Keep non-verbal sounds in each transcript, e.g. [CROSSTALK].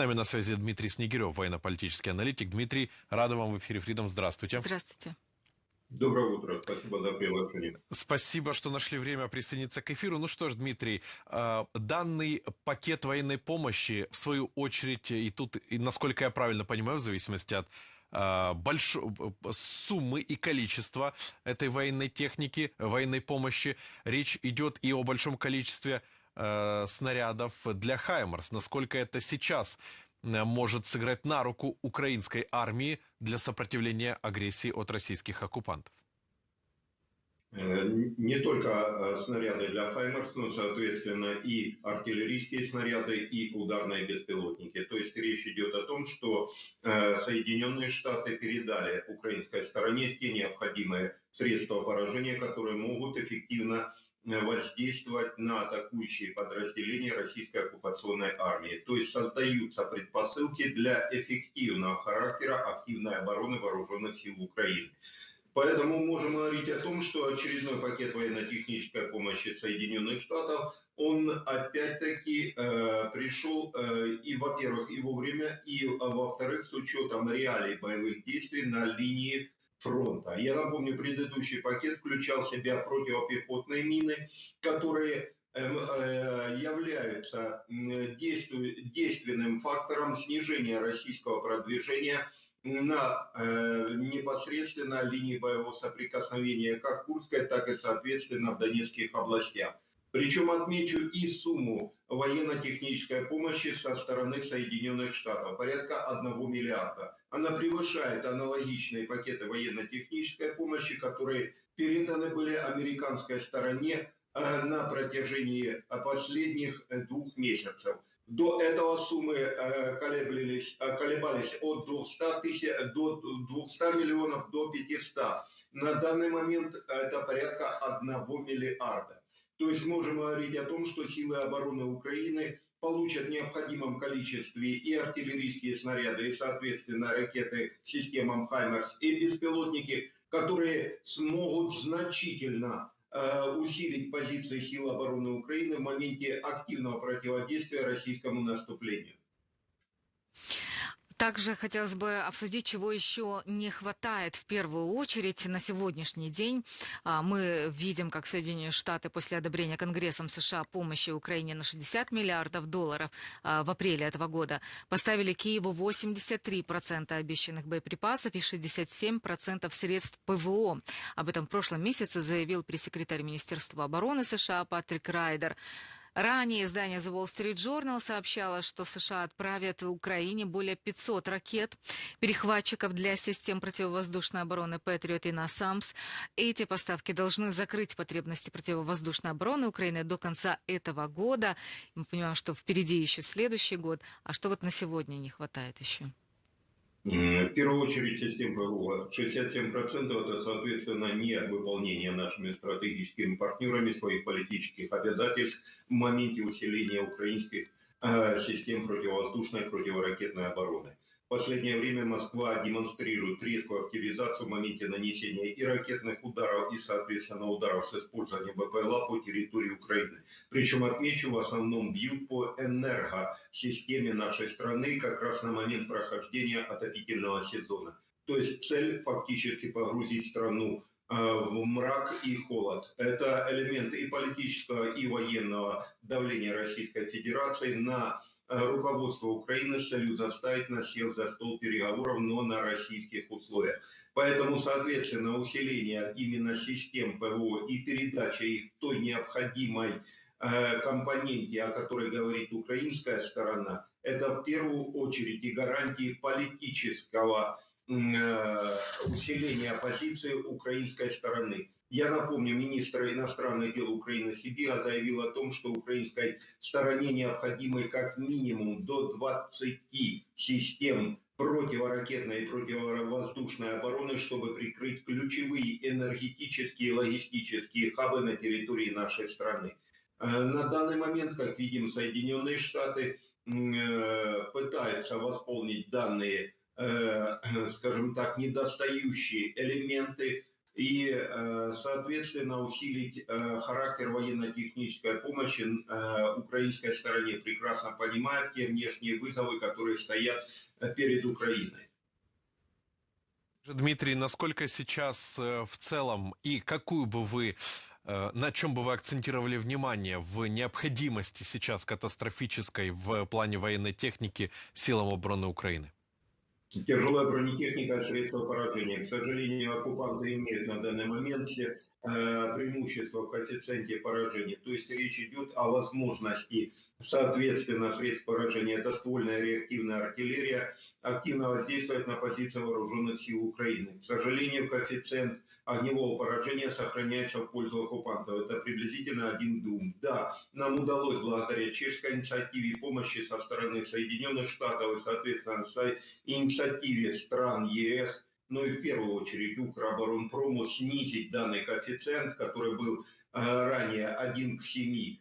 нами на связи Дмитрий Снегирев, военно-политический аналитик. Дмитрий, рада вам в эфире Freedom. Здравствуйте. Здравствуйте. Доброе утро. Спасибо за приглашение. Спасибо, что нашли время присоединиться к эфиру. Ну что ж, Дмитрий, э, данный пакет военной помощи, в свою очередь, и тут, насколько я правильно понимаю, в зависимости от э, большой суммы и количества этой военной техники, военной помощи, речь идет и о большом количестве э, снарядов для «Хаймарс». Насколько это сейчас э, может сыграть на руку украинской армии для сопротивления агрессии от российских оккупантов? Э, Не только снаряды для «Хаймерс», но, соответственно, и артиллерийские снаряды, и ударные беспилотники. То есть речь идет о том, что Соединенные Штаты передали украинской стороне те необходимые средства поражения, которые могут эффективно воздействовать на атакующие подразделения российской оккупационной армии. То есть создаются предпосылки для эффективного характера активной обороны вооруженных сил Украины. Поэтому можем говорить о том, что очередной пакет военно-технической помощи Соединенных Штатов, он опять-таки э, пришел э, и, во-первых, и вовремя, и, э, во-вторых, с учетом реалий боевых действий на линии фронта. Я напомню, предыдущий пакет включал в себя противопехотные мины, которые эм, э, являются действенным фактором снижения российского продвижения на э, непосредственно линии боевого соприкосновения как в Курской, так и, соответственно, в Донецких областях. Причем отмечу и сумму военно-технической помощи со стороны Соединенных Штатов, порядка 1 миллиарда. Она превышает аналогичные пакеты военно-технической помощи, которые переданы были американской стороне э, на протяжении последних э, двух месяцев. До этого суммы э, колеблились, э, колебались от 200, тысяч, до 200 миллионов до 500. На данный момент это порядка 1 миллиарда. То есть можем говорить о том, что силы обороны Украины получат в необходимом количестве и артиллерийские снаряды, и, соответственно, ракеты системам «Хаймерс», и беспилотники, которые смогут значительно э, усилить позиции сил обороны Украины в моменте активного противодействия российскому наступлению. Также хотелось бы обсудить, чего еще не хватает в первую очередь на сегодняшний день. А, Мы видим, как Соединенные Штаты после одобрения Конгрессом США помощи Украине на 60 миллиардов долларов а, в апреле этого года поставили Киеву 83% обещанных боеприпасов и 67% средств ПВО. Об этом в прошлом месяце заявил пресс-секретарь Министерства обороны США Патрик Райдер. Ранее издание The Wall Street Journal сообщало, что США отправят в Украине более 500 ракет, перехватчиков для систем противовоздушной обороны Patriot и NASAMS. Эти поставки должны закрыть потребности противовоздушной обороны Украины до конца этого года. Мы понимаем, что впереди еще следующий год. А что вот на сегодня не хватает еще? В первую очередь систем ПВО. 67% это, соответственно, не выполнение нашими стратегическими партнерами своих политических обязательств в моменте усиления украинских э, систем противовоздушной и противоракетной обороны. В последнее время Москва демонстрирует резкую активизацию в моменте нанесения и ракетных ударов, и, соответственно, ударов с использованием БПЛА по территории Украины. Причем, отмечу, в основном бьют по энергосистеме нашей страны как раз на момент прохождения отопительного сезона. То есть цель фактически погрузить страну э, в мрак и холод. Это элемент и политического, и военного давления Российской Федерации на руководство Украины с целью заставить нас сесть за стол переговоров, но на российских условиях. Поэтому, соответственно, усиление именно систем ПВО и передача их в той необходимой э, компоненте, о которой говорит украинская сторона, это в первую очередь и гарантии политического э, усиления позиции украинской стороны. Я напомню, министр иностранных дел Украины Сибига заявил о том, что украинской стороне необходимы как минимум до 20 систем противоракетной и противовоздушной обороны, чтобы прикрыть ключевые энергетические и логистические хабы на территории нашей страны. Э, На данный момент, как видим, Соединенные Штаты э, пытаются восполнить данные, э, [CLEARS THROAT] скажем так, недостающие элементы и, э, соответственно, усилить э, характер военно-технической помощи э, украинской стороне, прекрасно понимая те внешние вызовы, которые стоят перед Украиной. Дмитрий, насколько сейчас в целом и какую бы вы, на чем бы вы акцентировали внимание в необходимости сейчас катастрофической в плане военной техники силам обороны Украины? Тяжелая бронетехника – средство поражения. К сожалению, оккупанты имеют на данный момент все э, преимущества в коэффициенте поражения. То есть речь идет о возможности, соответственно, средств поражения. Это ствольная реактивная артиллерия активно воздействует на позиции вооруженных сил Украины. К сожалению, коэффициент огневого поражения сохраняется в пользу оккупантов. Это приблизительно один к двум. Да, нам удалось благодаря чешской инициативе помощи со стороны Соединенных Штатов и, соответственно, инициативе стран ЕС, ну и в первую очередь Укроборонпрому снизить данный коэффициент, который был э, ранее 1 к 7,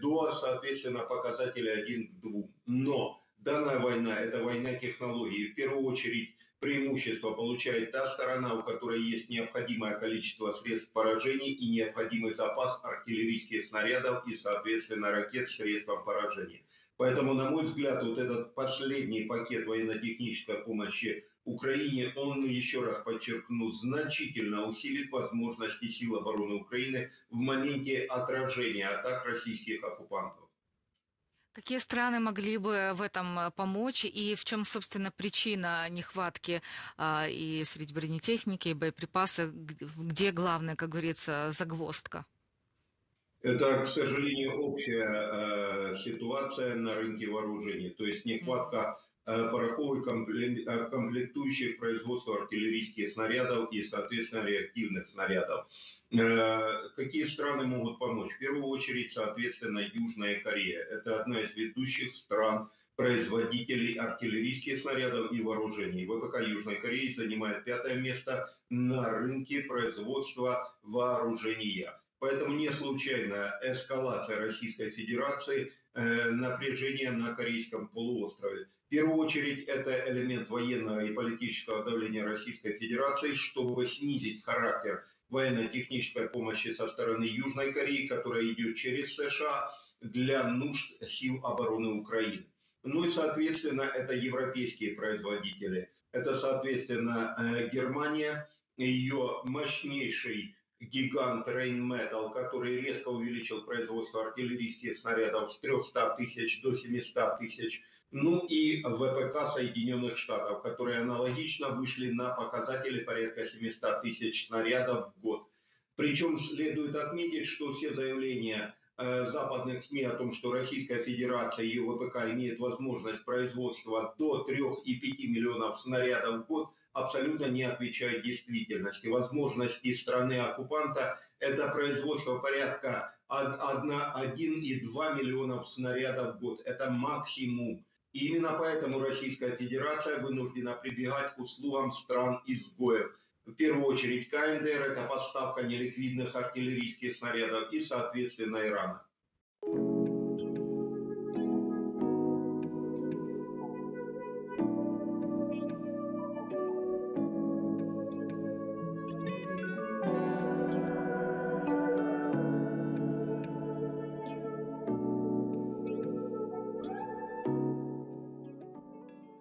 до, соответственно, показателя 1 к 2. Но данная война – это война технологий. В первую очередь преимущество получает та сторона, у которой есть необходимое количество средств поражений и необходимый запас артиллерийских снарядов и, соответственно, ракет с средством поражения. Поэтому, на мой взгляд, вот этот последний пакет военно-технической помощи Украине, он, еще раз подчеркну, значительно усилит возможности сил обороны Украины в моменте отражения атак российских оккупантов. Какие страны могли бы в этом э, помочь и в чем, собственно, причина нехватки а, и среди бронетехники, и боеприпасы, где главная, как говорится, загвоздка? Это, к сожалению, общая э, ситуация на рынке вооружений. То есть нехватка пороховых компле- э, комплектующих производства артиллерийских снарядов и, соответственно, реактивных снарядов. Э, какие страны могут помочь? В первую очередь, соответственно, Южная Корея. Это одна из ведущих стран производителей артиллерийских снарядов и вооружений. ВПК Южной Кореи занимает пятое место на рынке производства вооружения. Поэтому не случайно эскалация Российской Федерации э, напряжения на Корейском полуострове. В первую очередь это элемент военного и политического давления Российской Федерации, чтобы снизить характер военно-технической помощи со стороны Южной Кореи, которая идет через США для нужд сил обороны Украины. Ну и, соответственно, это европейские производители. Это, соответственно, э, Германия, ее мощнейший гигант Rheinmetall, который резко увеличил производство артиллерийских снарядов с 300 тысяч до 700 тысяч. Ну и ВПК Соединенных Штатов, которые аналогично вышли на показатели порядка 700 тысяч снарядов в год. Причем следует отметить, что все заявления э, западных СМИ о том, что Российская Федерация и ее ВПК имеет возможность производства до 3,5 миллионов снарядов в год, абсолютно не отвечает действительности. Возможности страны-оккупанта – это производство порядка 1,2 миллионов снарядов в год. Это максимум. И именно поэтому Российская Федерация вынуждена прибегать к услугам стран-изгоев. В первую очередь КНДР – это поставка неликвидных артиллерийских снарядов и, соответственно, Ирана.